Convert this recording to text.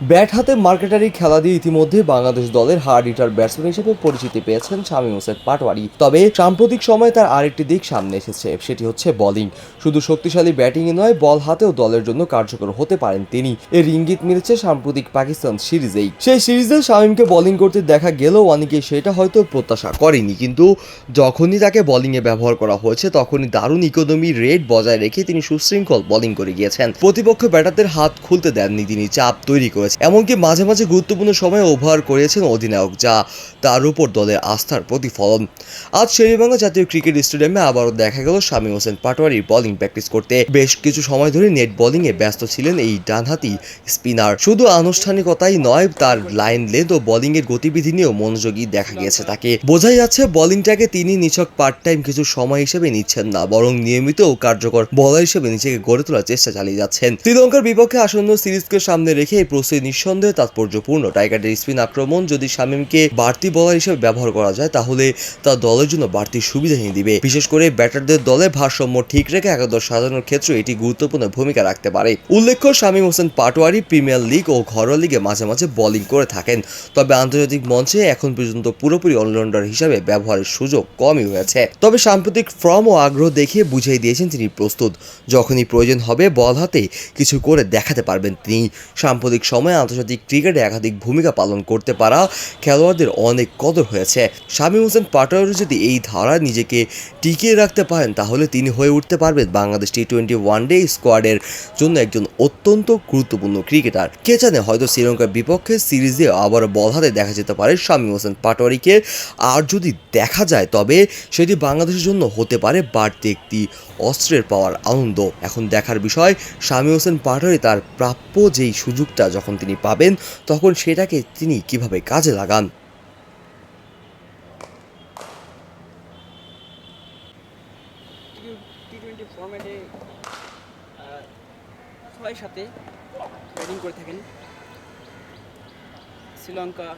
Bat হাতে marquetry খেলা দিয়ে ইতিমধ্যে বাংলাদেশ দলের হার্ড হিটার ব্যাটসম্যান হিসেবে পরিচিতি পেয়েছেন শামীম হোসেন পাটোয়ারি। তবে সাম্প্রতিক সময়ে তার আরেকটি দিক সামনে এসেছে, সেটি হচ্ছে বোলিং শুধু শক্তিশালী ব্যাটিংয়ে নয়, বল হাতেও দলের জন্য কার্যকর হতে পারেন তিনি। এর ইঙ্গিত মিলেছে সাম্প্রতিক পাকিস্তান সিরিজেই। সেই সিরিজে শামীমকে বোলিং করতে দেখা গেলেও অনেকে সেটা হয়তো প্রত্যাশা করেনি। কিন্তু যখনই তাকে বোলিংয়ে ব্যবহার করা হয়েছে, তখনই দারুণ ইকোনমি রেট বজায় রেখে তিনি সুশৃঙ্খল বোলিং করে গিয়েছেন। প্রতিপক্ষ ব্যাটারদের হাত খুলতে দেননি তিনি, চাপ তৈরি করেছেন এমনকি মাঝে মাঝে গুরুত্বপূর্ণ সময়ে ওভার করেছেন অধিনায়ক, যা তার উপর দলের আস্থার প্রতিফলন। আজ শেরিবাংলা জাতীয় ক্রিকেট স্টেডিয়ামে আবারও দেখা গেল শামীম হোসেন পাটোয়ারি বোলিং প্র্যাকটিস করতে। বেশ কিছু সময় ধরে নেট বোলিং এ ব্যস্ত ছিলেন এই ডানহাতি স্পিনার শুধু আনুষ্ঠানিকতাই নয়, তার লাইন লেন্থ ও বোলিং এর গতিবিধি নিয়েও মনোযোগী দেখা গিয়েছে তাকে। বোঝাই যাচ্ছে বোলিংটাকে তিনি নিছক পার্ট টাইম কিছু সময় হিসেবে নিচ্ছেন না, বরং নিয়মিত ও কার্যকর বলার হিসেবে নিজেকে গড়ে তোলার চেষ্টা চালিয়ে যাচ্ছেন। শ্রীলঙ্কার বিপক্ষে আসন্ন সিরিজকে সামনে রেখে এই প্রস্তুতি নিঃসন্দেহে তাৎপর্যপূর্ণ। টাইগারদের স্পিন আক্রমণ যদি শামীমকে বাড়তি বলার হিসেবে ব্যবহার করা যায়, তাহলে তা দলের জন্য বাড়তি সুবিধা এনে দিবে। বিশেষ করে ব্যাটারদের দলে ভারসাম্য ঠিক রেখে একাদশ সাজানোর ক্ষেত্রে এটি গুরুত্বপূর্ণ ভূমিকা রাখতে পারে। উল্লেখ্য, শামীম হোসেন পাটোয়ারি প্রিমিয়ার লিগ ও ঘরোয়া লিগে মাঝে মাঝে বোলিং করে থাকেন। তবে আন্তর্জাতিক মঞ্চে এখন পর্যন্ত পুরোপুরি অলরাউন্ডার হিসাবে ব্যবহারের সুযোগ কমই হয়েছে। তবে সাম্প্রতিক ফর্ম ও আগ্রহ দেখিয়ে বুঝিয়ে দিয়েছেন তিনি প্রস্তুত। যখনই প্রয়োজন হবে, বল হাতে কিছু করে দেখাতে পারবেন তিনি। সাম্প্রতিক সময়ে আন্তর্জাতিক ক্রিকেটে একাধিক ভূমিকা পালন করতে পারা খেলোয়াড়দের অনেক কদর হয়েছে। শামীম হোসেন পাটোয়ারি যদি এই ধারা নিজেকে টিকিয়ে রাখতে পারেন, তাহলে তিনি হয়ে উঠতে পারবেন Bangladesh T twenty one day স্কোয়াডের জন্য একজন অত্যন্ত গুরুত্বপূর্ণ ক্রিকেটার। কে জানে, হয়তো শ্রীলঙ্কার বিপক্ষে সিরিজে আবার বল হাতে দেখা যেতে পারে শামীম হোসেন পাটোয়ারিকে। আর যদি দেখা যায়, তবে সেটি বাংলাদেশের জন্য হতে পারে বাড়তি একটি অস্ত্রের পাওয়ার আনন্দ। এখন দেখার বিষয়, শামীম হোসেন পাটোয়ারি তার প্রাপ্য যেই সুযোগটা যখন তিনি পাবেন, তখন সেটাকে তিনি কীভাবে কাজে লাগান? টি টোয়েন্টি সাথে ব্যাটিং করে থাকেন। শ্রীলঙ্কা